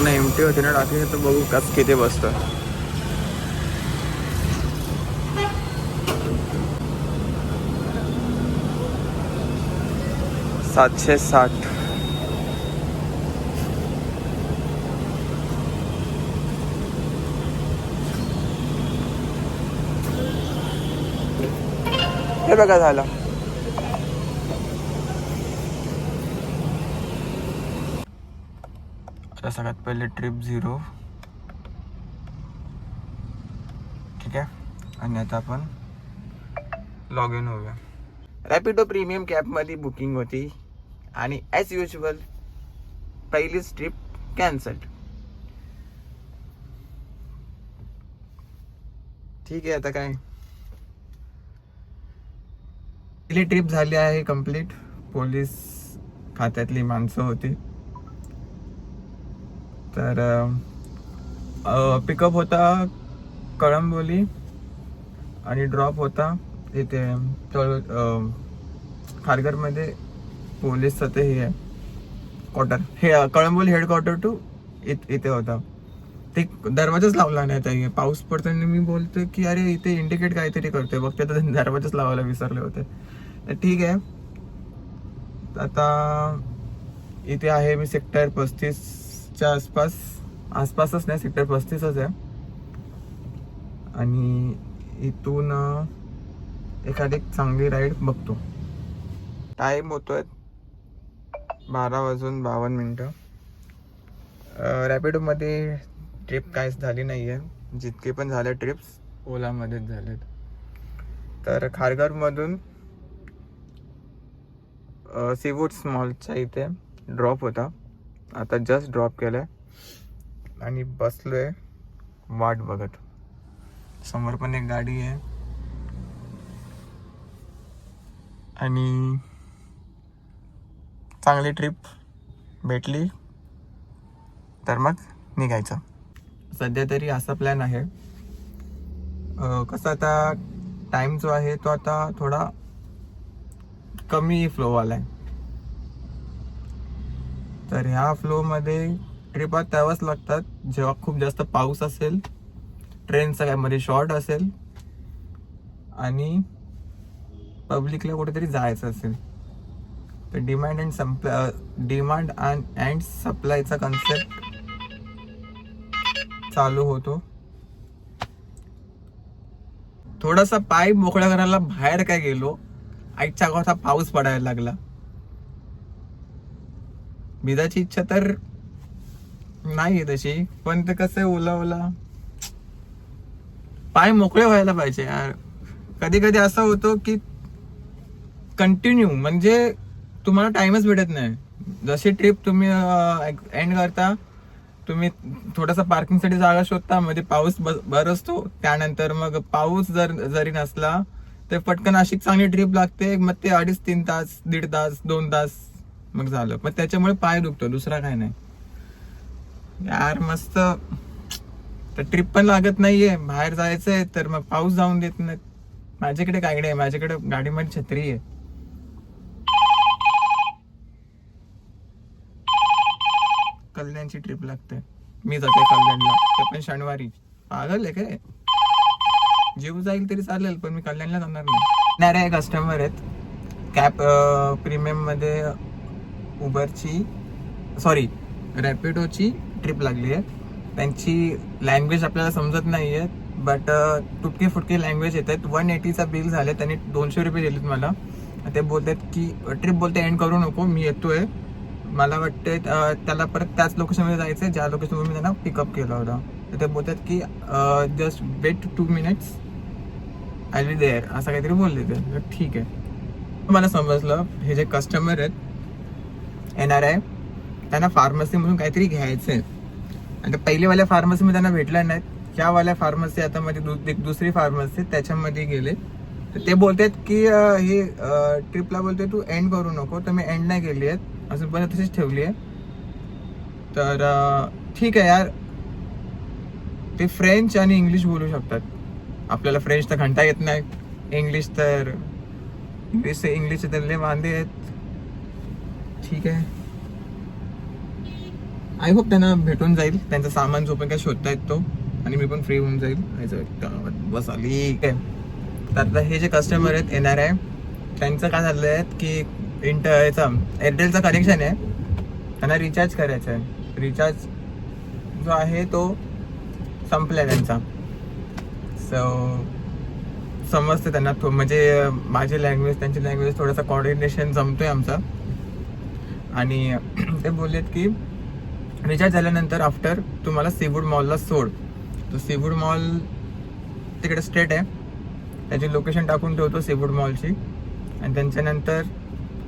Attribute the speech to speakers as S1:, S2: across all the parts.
S1: पूर्ण एमटी होती ना टाकी तर बघू कस किती बसतं. सातशे साठ. हे बघा झालं. तर सगळ्यात पहिले ट्रिप झिरो ठीक आहे? आणि आता आपण लॉग इन होऊया. रॅपिडो प्रीमियम कॅबमध्ये बुकिंग होती. आणि ॲज युजल पहिलीच ट्रिप कॅन्सल्ड ठीक आहे आता काय? पहिली ट्रिप झाली आहे कंप्लीट पोलीस खात्यातली माणसं होती. तर पिकअप होता कळंबोली आणि ड्रॉप होता इथे तळ खारघरमध्ये पोलीसचं ते हे आहे. क्वार्टर हे कळंबोली कळंबोली हेडक्वार्टर टू इत इथे होता. ते दरवाजाच लावला नाही ताई. पाऊस पडताना मी बोलतो की अरे इथे इंडिकेट काहीतरी करतोय. बघते तर दरवाजाच लावायला विसरले होते. तर ठीक आहे. आता इथे आहे मी सेक्टर पस्तीस. च्या आसपास आसपासच नाही सेक्टर पस्तीसच आहे. आणि इथून एखादी चांगली राईड बघतो. टाईम होतोय बारा वाजून बावन्न मिनटं. रॅपिडोमध्ये ट्रिप काहीच झाली नाही आहे जितके पण झाले ट्रिप्स ओलामध्येच झालेत. तर खारघरमधून सीवूड स्मॉलच्या इथे ड्रॉप होता. आता जस्ट ड्रॉप केलं आणि बसलोय वाट बघत. समोर पण एक गाडी आहे. आणि चांगली ट्रिप भेटली. तर मग निघायचं. सध्या तरी असा प्लॅन आहे. कसं आता टाईम जो आहे तो आता थोडा कमी फ्लो आला आहे तर ह्या फ्लोमध्ये ट्रिपा त्यावेळेस लागतात. जेव्हा खूप जास्त पाऊस असेल ट्रेनचा काय मध्ये शॉर्ट असेल आणि पब्लिकला कुठेतरी जायचं असेल. तर demand and supply demand and and सप्लायचा concept चालू होतो. थोडासा पाय मोकळा करायला बाहेर काय गेलो आईच्या गावाचा पाऊस पडायला लागला. भिजाची इच्छा तर नाही तशी. पण ते कसं आहे ओला ओला पाय मोकळे व्हायला पाहिजे यार. कधी कधी असं होतं की कंटिन्यू म्हणजे तुम्हाला टाइमच भेटत नाही. जशी ट्रिप तुम्ही एंड करता तुम्ही थोडासा पार्किंगसाठी जागा शोधता मध्ये पाऊस बरसतो त्यानंतर मग पाऊस जर जरी नसला तर पटकन अशी चांगली ट्रिप लागते. मग ते अडीच तीन तास दीड तास दोन तास मग झालं. पण त्याच्यामुळे पाय दुखतो दुसरा काय नाही. यार मस्त. तर ट्रिप पण लागत नाहीये. बाहेर जायचंय तर मग पाऊस जाऊन देत नाही माझ्याकडे काय आहे माझ्याकडे गाडीमध्ये छत्री आहे. कल्याणची ट्रिप लागते. मी जाते कल्याणला. ते पण शनिवारी. पागल आहे काय? जीव जाईल तरी चालेल पण मी कल्याणला जाणार नाही. कस्टमर आहेत. कॅब प्रीमियममध्ये उबरची सॉरी रॅपिडोची ट्रिप लागली आहे. त्यांची लँग्वेज आपल्याला समजत नाही आहे बट तुटके फुटके लँग्वेज येत आहेत. वन एटीचा बिल झालं त्यांनी दोनशे रुपये दिलेत मला. ते बोलतात की ट्रिप बोलते एंड करू नको मी येतोय. मला वाटते त्याला परत त्याच लोकेशनमध्ये जायचं आहे ज्या लोकेशनवर मी त्यांना पिकअप केला होता. तर ते बोलतात की just wait two minutes I be there असं काहीतरी बोलले ते. ठीक आहे. मला समजलं हे जे कस्टमर आहेत येणार आहे. त्यांना फार्मसीमधून काहीतरी घ्यायचं आहे आणि पहिलेवाल्या फार्मसीमध्ये त्यांना भेटल्या नाहीत ज्यावाल्या फार्मसी आता मध्ये दु- दुसरी फार्मसी त्याच्यामध्ये गेले. तर ते बोलतात की हे ट्रिपला बोलते तू एंड करू नको. तर मी एंड नाही केली आहेत. अजून बरं तशीच ठेवली आहे. तर ठीक आहे यार. ते फ्रेंच आणि इंग्लिश बोलू शकतात. आपल्याला फ्रेंच तर घंटा येत नाही. इंग्लिश तर इंग्लिश इंग्लिश तर लय वांदे आहेत. ठीक आहे. आय होप त्यांना भेटून जाईल. त्यांचं सामान जो पण काय शोधता येत तो. आणि मी पण फ्री होऊन जाईल. याचं बस आली. काय तर आता हे जे कस्टमर आहेत येणार आहे त्यांचं काय झालं आहे की इंटर याचं एअरटेलचं कनेक्शन आहे. त्यांना रिचार्ज करायचं आहे रिचार्ज जो आहे तो संपला त्यांचा. सो समजते त्यांना थो म्हणजे माझी लँग्वेज त्यांची लँग्वेज थोडासा कॉर्डिनेशन जमतोय आमचा. आणि ते बोललेत की रिचार्ज झाल्यानंतर आफ्टर तुम्हाला सीवूड मॉलला सोड. तो सीवूड मॉल तिकडे स्टेट आहे. त्याची लोकेशन टाकून ठेवतो सीवूड मॉलची आणि त्यांच्यानंतर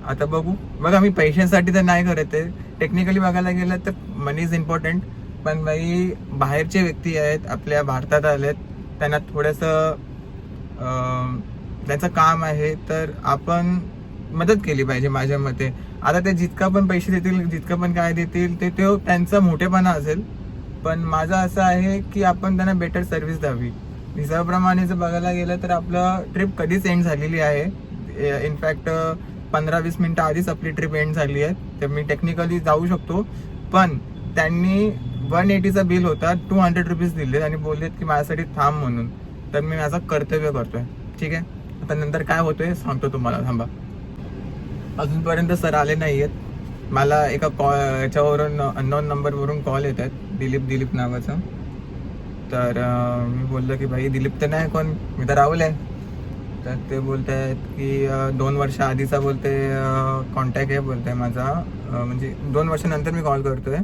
S1: आता बघू. बघा मी पैशांसाठी तर नाही करत आहे. टेक्निकली बघायला गेलं तर मनी इज इम्पॉर्टंट पण बाई बाहेरचे व्यक्ती आहेत आपल्या भारतात आलेत. त्यांना थोडंसं त्यांचं काम आहे. तर आपण मदत केली पाहिजे माझ्या मते. आता ते जितका पण पैसे देतील जितकं पण काय देतील ते तो त्यांचा मोठेपणा असेल. पण माझं असं आहे की आपण त्यांना बेटर सर्व्हिस द्यावी. हिसाबाप्रमाणे जर बघायला गेलं तर आपलं ट्रिप कधीच एंड झालेली आहे. इनफॅक्ट पंधरा वीस मिनटं आधीच आपली ट्रिप एंड झाली आहे. तर मी टेक्निकली जाऊ शकतो. पण त्यांनी वन एटीचा बिल होता टू हंड्रेड रुपीज दिले आणि बोललेत की माझ्यासाठी थांब म्हणून. तर मी माझं कर्तव्य करतोय. ठीक आहे? आता नंतर काय होतंय सांगतो तुम्हाला. थांबा. अजूनपर्यंत सर आले नाही आहेत मला एका कॉ याच्यावरून अननोन नंबरवरून कॉल येत आहेत. दिलीप दिलीप नावाचा. तर मी बोललो की भाई दिलीप तर नाही कोण? मी तर राहुल आहे. तर ते बोलत आहेत की दोन वर्ष आधीचा बोलते कॉन्टॅक्ट आहे बोलते माझा. म्हणजे दोन वर्षानंतर मी कॉल करतो आहे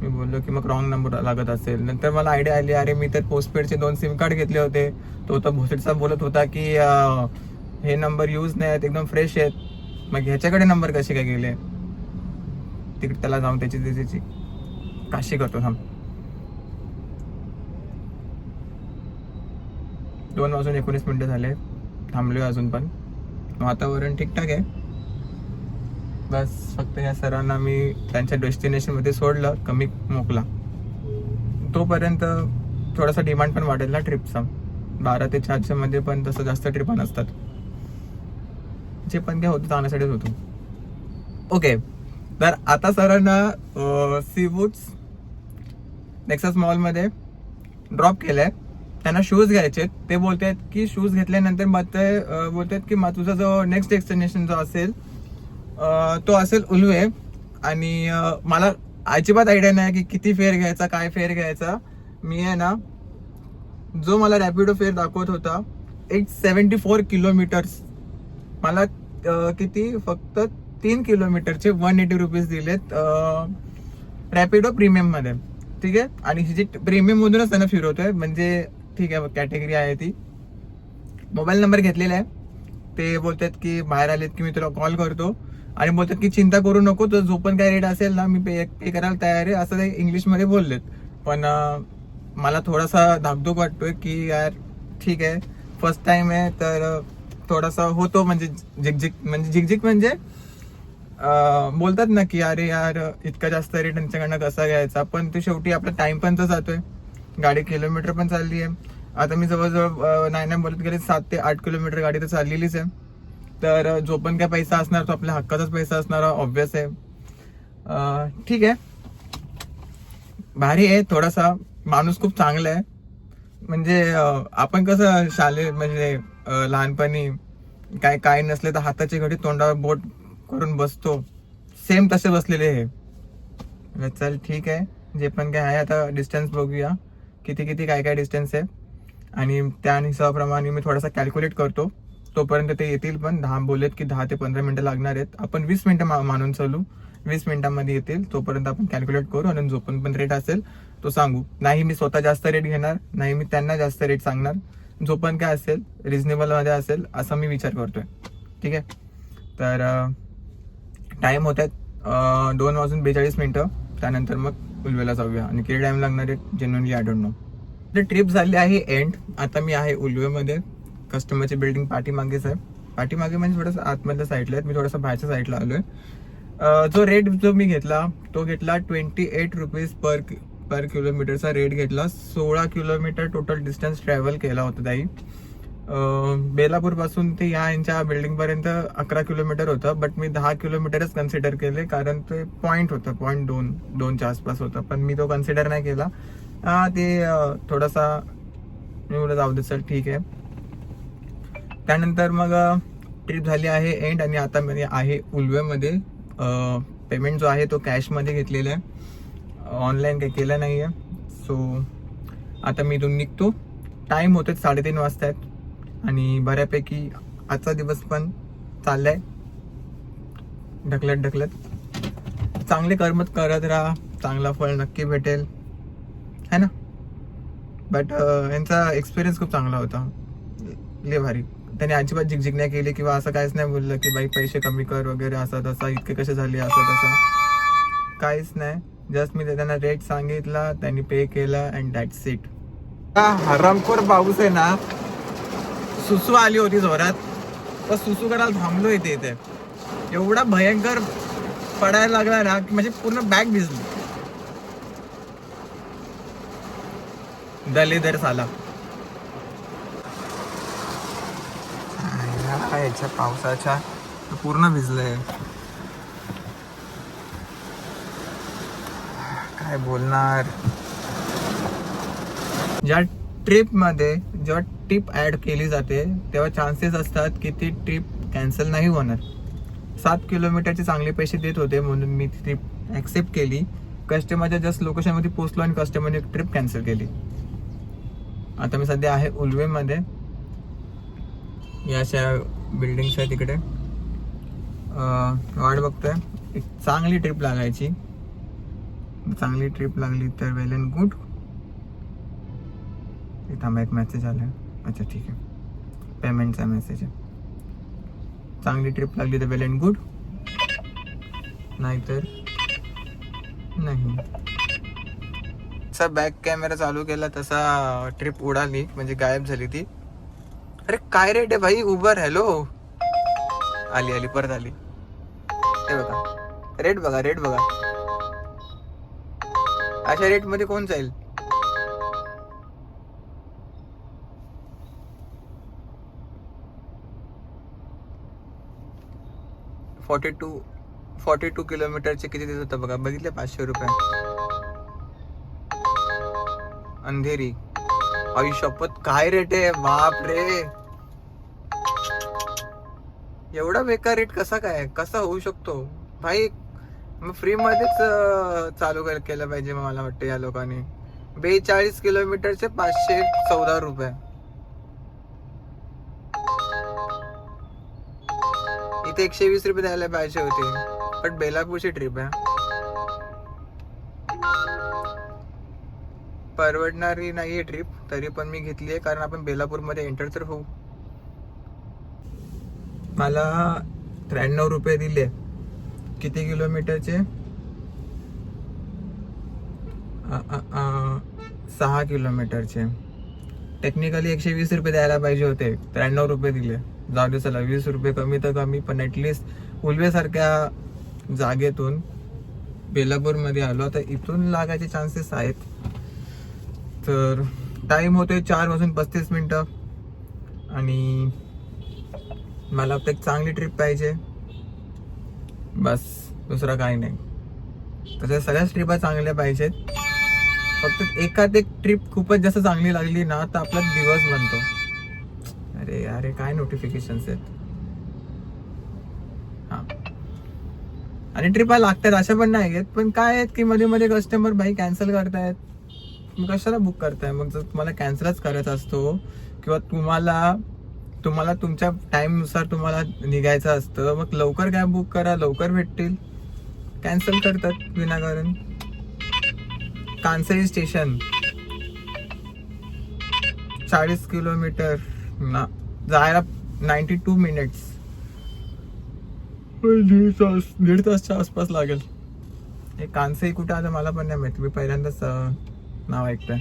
S1: मी बोललो की मग रॉंग नंबर लागत असेल. नंतर मला आयडिया आली अरे मी तर पोस्टपेडचे दोन सिम कार्ड घेतले होते. तो तर भोसडचा बोलत होता की हे नंबर यूज नाही आहेत एकदम फ्रेश आहेत. मग ह्याच्याकडे नंबर कसे काय गेले? तिकडे त्याला जाऊन त्याची त्याची काशी करतो थांब. दोन वाजून एकोणीस मिनिटं झाले. थांबलो अजून पण. वातावरण ठीकठाक आहे. बस फक्त या सरांना मी त्यांच्या डेस्टिनेशनमध्ये सोडलं. कमी मोकला. तोपर्यंत थोडासा डिमांड पण वाढेल ना ट्रिपचा बारा ते चारशेमध्ये पण तसं जास्त ट्रिपा नसतात जे पण काय होतं जाण्यासाठीच होतो. ओके तर आता सरांना सी वूड्स नेक्सस मॉलमध्ये ड्रॉप केलंय. त्यांना शूज घ्यायचे ते बोलतात की शूज घेतल्यानंतर मग ते बोलतात की मग तुझा जो नेक्स्ट डेस्टिनेशन जो असेल तो असेल उलवे. आणि मला अजिबात आयडिया नाही की किती फेअर घ्यायचा काय फेअर घ्यायचा. मी आहे ना जो मला रॅपिडो फेअर दाखवत होता एक सेवन्टी फोर किलोमीटर्स मला किती? फक्त तीन किलोमीटरचे वन एटी रुपीज दिलेत रॅपिडो प्रीमियममध्ये ठीक आहे? आणि ही जी प्रीमियममधूनच त्यांना फिरवतोय म्हणजे ठीक आहे कॅटेगरी आहे ती. मोबाईल नंबर घेतलेला आहे. ते बोलतात की बाहेर आलेत की मी तुला कॉल करतो. आणि बोलतात की चिंता करू नको तर जो पण काय रेट असेल ना मी पे पे करायला तयार आहे. असं ते इंग्लिशमध्ये बोललेत. पण मला थोडासा धाकधूक वाटतोय की यार ठीक आहे. फर्स्ट टाइम आहे तर थोडासा होतो म्हणजे झिकझिक म्हणजे झिकझिक म्हणजे बोलतात ना की अरे यार इतका जास्त रेट त्यांच्याकडनं कसा घ्यायचा? पण ते शेवटी आपला टाइम पण तर जातोय. गाडी किलोमीटर पण चालली आहे. आता मी जवळजवळ नाही नाही बोलत गेले सात ते आठ किलोमीटर गाडी तर चाललेलीच आहे. तर जो पण काय पैसा असणार तो आपल्या हक्काचाच पैसा असणार ऑब्विस आहे. ठीक आहे. भारी आहे थोडासा माणूस खूप चांगला आहे. म्हणजे आपण कसं शालेय म्हणजे लहानपणी काय काय नसले तर हाताची घडी तोंडावर बोट करून बसतो. सेम तसे बसलेले हे. चल ठीक आहे. जे पण काय आहे आता डिस्टन्स बघूया. किती किती काय काय डिस्टन्स आहे. आणि त्या हिशोबाप्रमाणे मी थोडासा कॅल्क्युलेट करतो. तोपर्यंत ते येतील पण. दहा बोलेत की दहा ते पंधरा मिनटं लागणार आहेत. आपण वीस मिनटं मा- मानून चालू. वीस मिनिटांमध्ये येतील. तोपर्यंत आपण कॅल्क्युलेट करू. आणि जो पण पण रेट असेल तो सांगू नाही मी स्वतः जास्त रेट घेणार नाही मी त्यांना जास्त रेट सांगणार. जो पण काय असेल रिजनेबलमध्ये असेल असा मी विचार करतोय. ठीक आहे? तर टाईम होत आहेत दोन वाजून बेचाळीस मिनटं. त्यानंतर मग उलवेला जाऊया. आणि किती टाईम लागणार आहे? जेन्युनली आय डोंट नो तर ट्रिप झाली आहे एंड आता मी आहे उलवेमध्ये कस्टमरची बिल्डिंग पाठीमागेच आहे पाठीमागे म्हणजे थोडंसं आतमधल्या साईडला आहे मी थोडंसं बाहेरच्या साईडला आलो आहे जो रेट जो मी घेतला तो घेतला twenty eight rupees per per किलोमीटरचा रेट घेतला. सोळा किलोमीटर टोटल डिस्टन्स ट्रॅव्हल केला होता ताई. बेलापूरपासून ते या यांच्या बिल्डिंगपर्यंत अकरा किलोमीटर होतं बट मी दहा किलोमीटरच कन्सिडर केले कारण ते पॉईंट होतं पॉईंट दोन दोनच्या आसपास होतं. पण मी तो कन्सिडर नाही केला. हा ते थोडासा मी बोलत जाऊ दे सर ठीक आहे. त्यानंतर मग ट्रिप झाली आहे एंड आणि आता मी आहे उलवेमध्ये पेमेंट जो आहे तो कॅशमध्ये घेतलेला आहे. ऑनलाईन काही केलं नाही आहे सो आता मी इथून निघतो. टाईम होते साडेतीन वाजता आहेत आणि बऱ्यापैकी आजचा दिवस पण चाललाय. ढकलत ढकलत. चांगले कर्मत करत राहा. चांगला फळ नक्की भेटेल. है ना? बट यांचा एक्सपिरियन्स खूप चांगला होता. ले भारी. त्याने अजिबात झिकझिक नाही केली किंवा असं काहीच नाही बोललं की बाई पैसे कमी कर वगैरे असं तसं इतके कसे झाले असं तसं काहीच नाही. जस्ट मी त्यांना रेट सांगितला त्यांनी पे केला अँड दॅट सीट हरामखोर पाऊस आहे ना सुसू आली होती जोरात. तर सुसू करायला थांबलो इथे इथे. एवढा भयंकर पडायला लागला ना की म्हणजे पूर्ण बॅग भिजली. दलिदर साला. आयला, याच्या पावसाच्या पूर्ण भिजलंय. काय बोलणार? ज्या ट्रिपमध्ये जेव्हा ट्रिप ॲड केली जाते तेव्हा चान्सेस असतात की ती ट्रिप कॅन्सल नाही होणार. सात किलोमीटरचे चांगले पैसे देत होते म्हणून मी ती ट्रिप ॲक्सेप्ट केली. कस्टमरच्या जस्ट लोकेशनमध्ये पोहोचलो आणि कस्टमरने ट्रिप कॅन्सल केली. आता मी सध्या आहे उलवेमध्ये या अशा बिल्डिंग्स आहे तिकडे. वाट बघतोय. एक चांगली ट्रिप लागायची. चांगली ट्रिप लागली तर वेल अँड गुड थांबा, एक मेसेज आला. अच्छा ठीक आहे. पेमेंटचा मेसेज आहे. चांगली ट्रिप लागली तर वेल अँड गुड नाहीतर नाही. जसा बॅक कॅमेरा चालू केला, तसा ट्रिप उडाली, म्हणजे गायब झाली ती. अरे, काय रेट आहे भाई उबर हॅलो आली आली, परत आली. हे बघा. रेट बघा रेट बघा. अशा रेटमध्ये कोण जाईल? फॉर्टी टू फॉर्टी टू किलोमीटरचे किती देत होतं बघा? बघितले पाचशे रुपये. अंधेरी. आई शपथ काय रेट आहे? बाप रे एवढा बेकार रेट कसा काय? कसा होऊ शकतो? भाई मग फ्री मध्येच चालू कर- केलं पाहिजे मला वाटतं या लोकांनी. बेचाळीस किलोमीटरचे पाचशे चौदा रुपये. इथे एकशे वीस रुपये द्यायला पाहिजे होते. पण बेलापूरची ट्रिप आहे. परवडणारी नाही आहे ट्रिप तरी पण मी घेतली आहे कारण आपण बेलापूरमध्ये एंटर तर होऊ. मला त्र्याण्णव रुपये दिले. किती किलोमीटरचे? सहा किलोमीटरचे. टेक्निकली एकशे वीस रुपये द्यायला पाहिजे होते. त्र्याण्णव रुपये दिले. जाऊ दे चला वीस रुपये कमी तर कमी पण ॲटलिस्ट उलवेसारख्या जागेतून बेलापूरमध्ये आलो. तर इथून लागायचे चान्सेस आहेत. तर टाईम होतोय चार वाजून पस्तीस मिनटं. आणि मला फक्त एक चांगली ट्रिप पाहिजे. बस दुसरं काही नाही. तसं सगळ्याच ट्रिपा चांगल्या पाहिजेत. फक्त एखाद एक ट्रिप खूपच जास्त चांगली लागली ना तर आपला दिवस बनतो. अरे अरे काय नोटिफिकेशन आहेत? हां. आणि ट्रिपा लागतात अशा पण नाही आहेत. पण काय आहेत की मध्ये मध्ये कस्टमर बाई कॅन्सल करतायत. तुम्ही कशाला बुक करताय? मग जर तुम्हाला कॅन्सलच करायचा असतो किंवा तुम्हाला तुम्हाला तुमच्या टाईमनुसार तुम्हाला निघायचं असतं. मग लवकर कॅब बुक करा लवकर भेटतील. कॅन्सल करतात विनाकारण. कांसई स्टेशन. चाळीस किलोमीटर. ना जायला नाईन्टी टू मिनिट्स दीड तास दीड तासच्या आसपास लागेल. हे कांसई कुठं आता मला पण नाही माहिती. मी पहिल्यांदाच नाव ऐकतंय.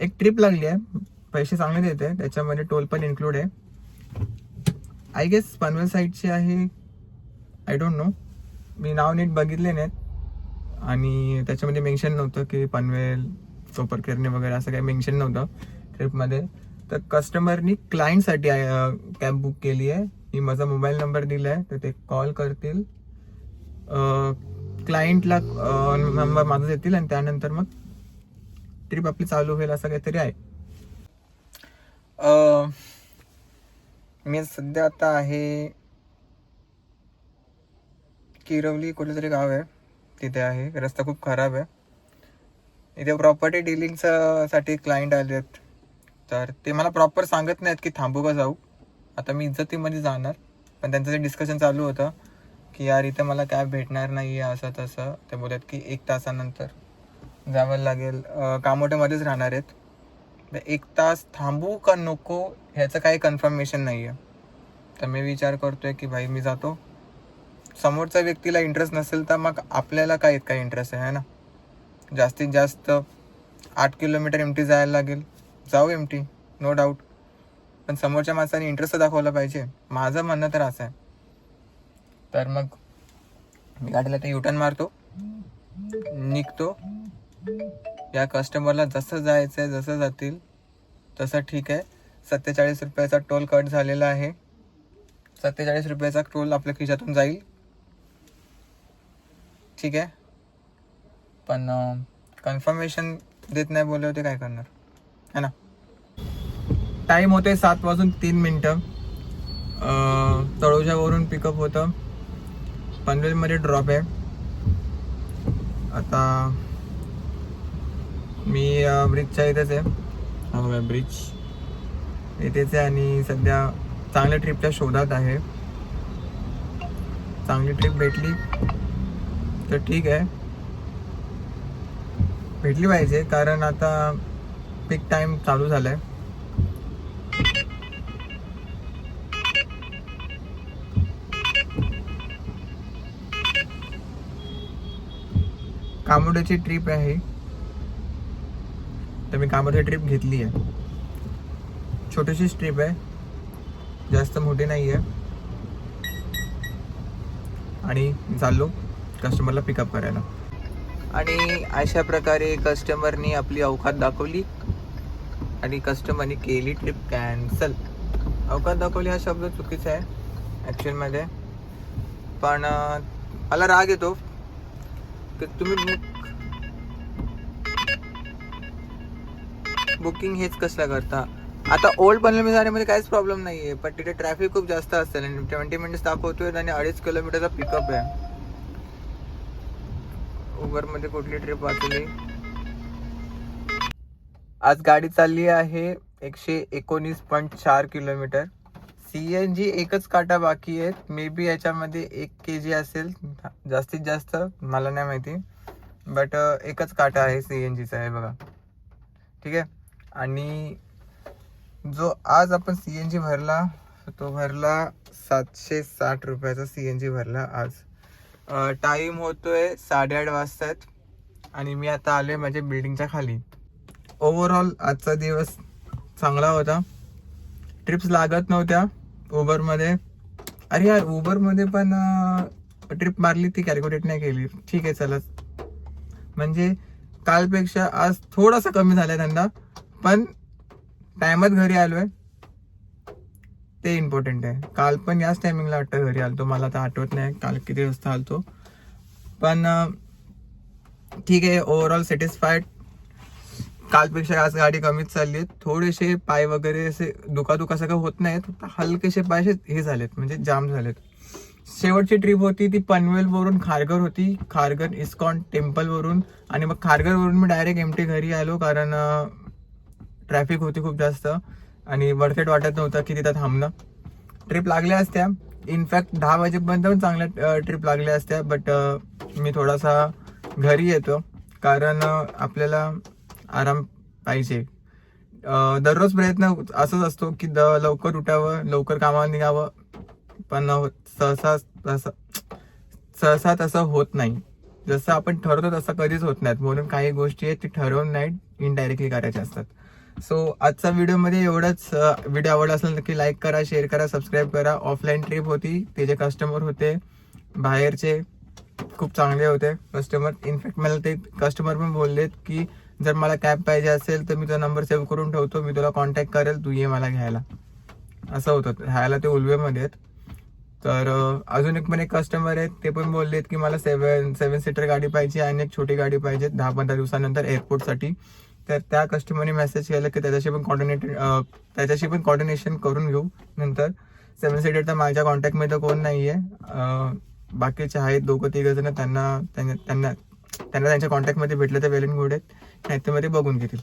S1: एक ट्रिप लागली आहे. पैसे चांगले देते. त्याच्यामध्ये टोल पण इन्क्लूड आहे. आय गेस पनवेल साईडची आहे आय डोंट नो मी नाव नीट बघितले नाहीत. आणि त्याच्यामध्ये मेन्शन नव्हतं की पनवेल चोपरकेरणे वगैरे असं काही मेन्शन नव्हतं ट्रिपमध्ये तर कस्टमरनी क्लायंटसाठी कॅब बुक केली आहे. मी माझा मोबाईल नंबर दिला आहे तर ते कॉल करतील. क्लायंटला नंबर माझा देतील आणि त्यानंतर मग ट्रिप आपली चालू होईल असं काहीतरी आहे. मी सध्या आता आहे किरवली कुठलं गाव आहे. तिथे आहे. रस्ता खूप खराब आहे. इथे प्रॉपर्टी डिलिंगचा साठी क्लायंट आले आहेत. तर ते मला प्रॉपर सांगत नाहीत की थांबू का जाऊ. आता मी इज्जतीमध्ये जाणार. पण त्यांचं जे डिस्कशन चालू होतं की यार इथं मला कॅब भेटणार नाही आहे असं तसं. ते बोलत की एक तासानंतर जावं लागेल. अं, राहणार आहेत. तर एक तास थांबू का नको ह्याचं काही कन्फर्मेशन नाही आहे तर मी विचार करतोय की भाई मी जातो. समोरच्या व्यक्तीला इंटरेस्ट नसेल तर मग आपल्याला काय काय इंटरेस्ट आहे है ना? जास्तीत जास्त आठ किलोमीटर एम टी जायला लागेल. जाऊ एम टी नो डाऊट पण समोरच्या माणसाने इंटरेस्ट दाखवला पाहिजे. माझं म्हणणं तर असं आहे. तर मग मी गाडीला ते युटर्न मारतो. निघतो. या कस्टमरला जसं जायचं आहे जसं जातील तसं ठीक आहे. सत्तेचाळीस रुपयाचा टोल कट झालेला आहे. सत्तेचाळीस रुपयाचा टोल आपल्या खिशातून जाईल. ठीक आहे? पण कन्फर्मेशन देत नाही बोलले होते काय करणार? है ना? टाईम होते सात वाजून तीन मिनटं. तळोजावरून पिकअप होतं. पनवेलमध्ये ड्रॉप आहे. आता मी ब्रिजच्या इथेच आहे. हा बघा ब्रिज इथेच आहे आणि सध्या चांगल्या ट्रिपच्या शोधात आहे. चांगली ट्रिप भेटली तर ठीक आहे. भेटली पाहिजे कारण आता पीक टाइम चालू झालाय. कामोड्याची ट्रिप आहे. तर मी कामाची ट्रिप घेतली आहे. छोटीशीच ट्रिप आहे. जास्त मोठी नाही आहे आणि चाललो कस्टमरला पिकअप करायला. आणि अशा प्रकारे कस्टमरनी आपली अवकात दाखवली. आणि कस्टमरनी केली ट्रिप कॅन्सल अवकात दाखवली हा शब्द चुकीचा आहे ॲक्च्युअलमध्ये पण मला राग येतो. की तुम्ही बुकिंग हेच कसलं करता? आता ओल्ड पनवेल जाण्यामध्ये काहीच प्रॉब्लेम नाही आहे पण तिथे ट्रॅफिक खूप जास्त असेल आणि ट्वेंटी मिनिट्स दाखवतोय आणि अडीच किलोमीटरचा पिकअप आहे. उबरमध्ये कुठली ट्रिप वाचली? आज गाडी चालली आहे एकशे एकोणीस पॉईंट चार किलोमीटर सी एन जी एकच काटा बाकी आहेत. मे बी याच्यामध्ये एक के जी असेल जास्तीत जास्त मला नाही माहिती. बट एकच काटा आहे सी एन जीचा आहे बघा. ठीक आहे? आणि जो आज आपण सी एन जी भरला तो भरला सातशे साठ रुपयाचा सी एन जी भरला आज. टाईम होतोय साडेआठ वाजतात आणि मी आता आलोय माझ्या बिल्डिंगच्या खाली. ओव्हरऑल आजचा दिवस चांगला होता. ट्रिप्स लागत नव्हत्या उबरमध्ये अरे यार उबरमध्ये पण ट्रिप मारली ती कॅल्क्युलेट नाही केली. ठीक आहे चला. म्हणजे कालपेक्षा आज थोडासा कमी झालाय धंदा. पण टायमात घरी आलोय. ते इम्पॉर्टंट आहे. काल पण याच टायमिंगला वाटतं घरी आलतो. मला आता आठवत नाही काल किती वाजता आलतो. पण ठीक आहे. ओव्हरऑल सॅटिस्फाईड कालपेक्षा आज गाडी कमीच चालली आहे. थोडेसे पाय वगैरे असे दुखादुखा सगळं होत नाहीत. हलकेसे पाय हे झालेत. म्हणजे जाम झालेत. शेवटची ट्रिप होती ती पनवेलवरून खारघर होती. खारघर इस्कॉन टेम्पलवरून आणि मग खारघरवरून मी डायरेक्ट एमटी घरी आलो. कारण ट्रॅफिक होती खूप जास्त आणि वरथेट वाटत नव्हतं की तिथं थांबणं. ट्रिप लागल्या असत्या. इनफॅक्ट दहा वाजेपर्यंत पण चांगल्या ट्रिप लागल्या असत्या बट मी थोडासा घरी येतो. कारण आपल्याला आराम पाहिजे. दररोज प्रयत्न असंच असतो की द लवकर उठावं लवकर कामावर निघावं. पण सहसा तसं सहसा तसं होत नाही. जसं आपण ठरवतो तसं कधीच होत नाहीत. म्हणून काही गोष्टी आहेत ती ठरवून नाही इनडायरेक्टली करायच्या असतात. सो आजचा व्हिडिओमध्ये एवढंच. व्हिडिओ आवडला असेल नक्की लाईक करा शेअर करा सबस्क्राईब करा. ऑफलाईन ट्रिप होती. ते जे कस्टमर होते बाहेरचे खूप चांगले होते. कस्टमर इनफॅक्ट मला ते कस्टमर पण बोललेत की जर मला कॅब पाहिजे असेल तर मी तुझा नंबर सेव्ह करून ठेवतो. मी तुला कॉन्टॅक्ट करेल. तू ये मला घ्यायला. असं होतं. राहायला ते उलवेमध्ये आहेत तर अजून एक पण एक कस्टमर आहेत. ते पण बोललेत की मला सेवन सेवन सीटर गाडी पाहिजे आणि एक छोटी गाडी पाहिजे दहा पंधरा दिवसानंतर एअरपोर्टसाठी तर त्या कस्टमरने मेसेज केलं की त्याच्याशी पण कॉर्डिनेट त्याच्याशी पण कॉर्डिनेशन करून घेऊ नंतर. सेवन सीटर तर माझ्या कॉन्टॅक्टमध्ये कोण नाही आहे बाकीचे आहेत दोघं तिघं जण त्यांना त्यांना त्यांना त्यांना त्यांच्या कॉन्टॅक्टमध्ये भेटलं तर वेल अँड गुड आहेत. नाही तर मग ते बघून घेतील.